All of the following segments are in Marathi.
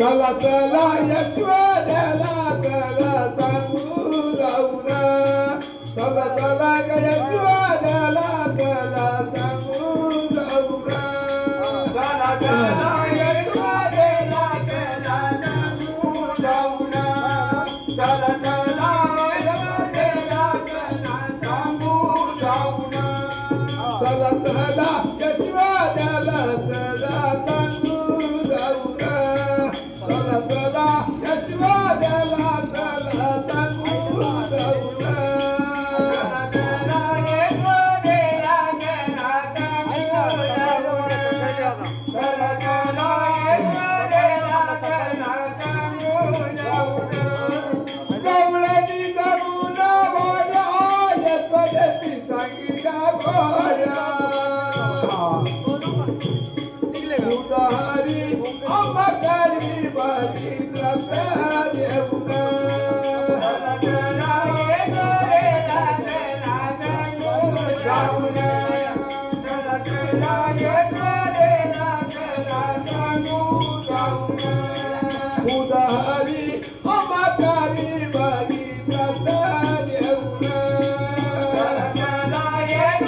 Tala tala yetve dela tala sandu launa Tala tala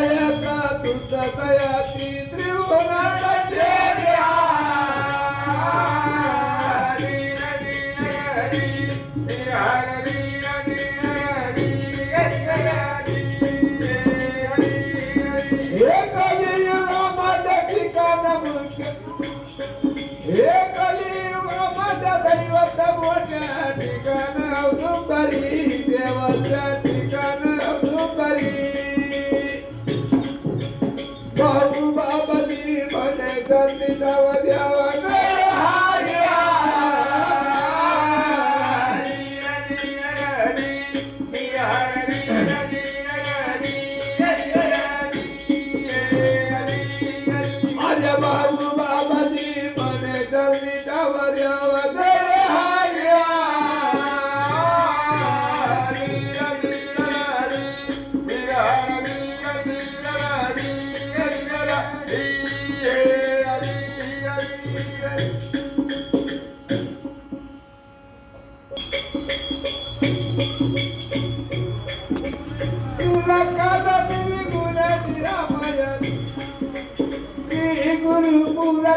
దయక తుత దయా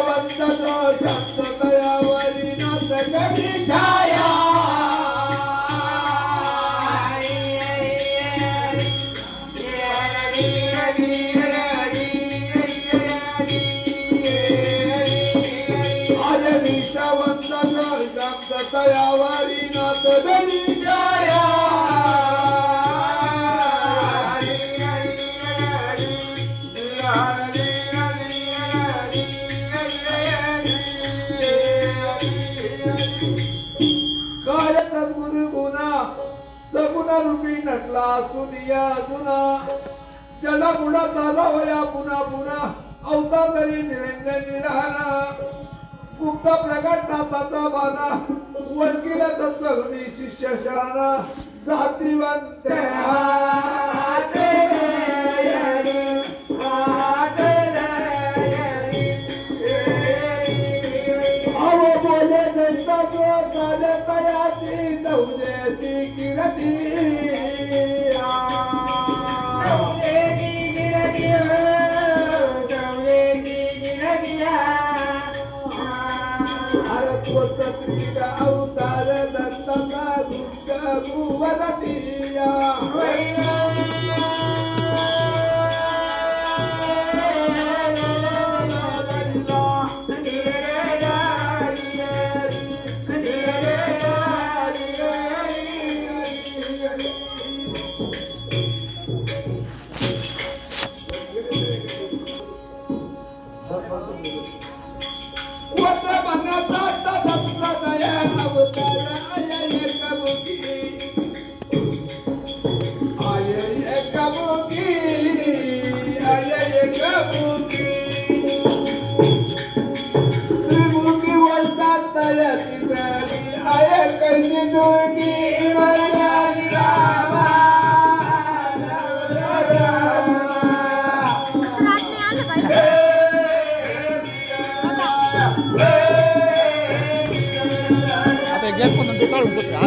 Bhavanta Jaya Jaya काय तद्गुरु गुणा सगुणा रूपी नटला सुनिया जुना जडा बुडा चाला वया पुन्हा पुन्हा अवता तरी निरंजनी राहणा गुप्त प्रगट नाताचा बाना वळकीला तत्वगुणी शिष्य शरणा जातीवंत. ಅವತಾರ ದತ್ತ ದುರ್ಗ ಭುವನ ತೀಯ 小鹿不吃啊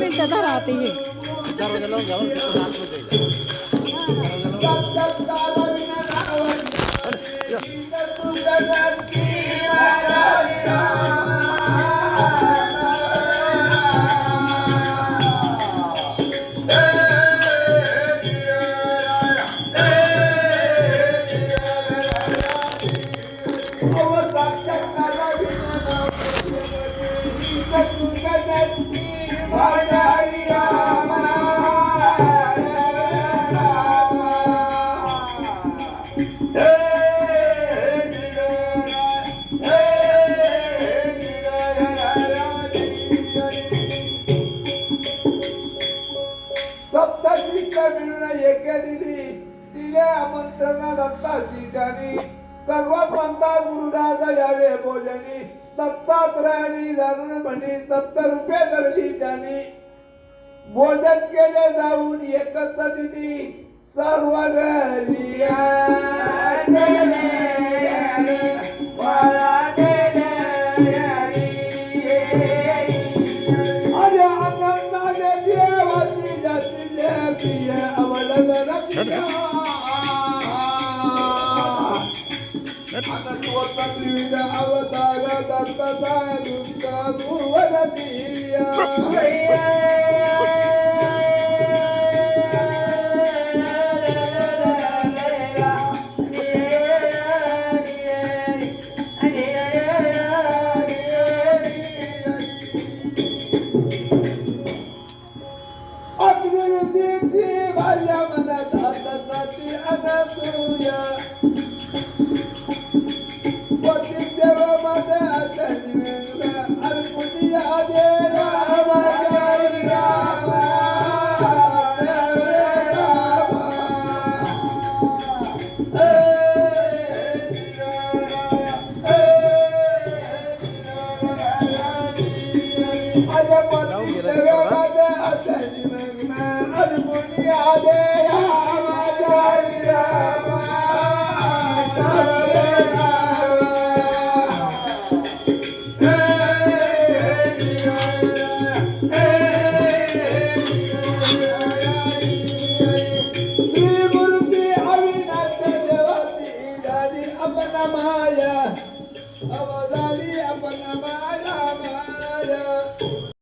मिनिटं धरा आता हे. दरवाजा लावून घ्या यज्ञ दिली तिले आमंत्रण दत्ता सीतानी सर्वात म्हणता गुरुराजा यावे भोजनी. दत्तात्रयानी जाणून म्हणी सप्त रुपये धरली जाणी. भोजन केले जाऊन एकच दिली सर्व घरी ತತ್ವಿದ ಅವತಾರ ದತ್ತದ ದುಷ್ಟ ಭುವನ ತೀಯ अवतार दत्तचा दुष्ट भुवनतीय. अग्निरुचीची भार्या मनात हाताची अनसूया पती देव माझे आता निवेदन अर्पुटी आदे राम राधे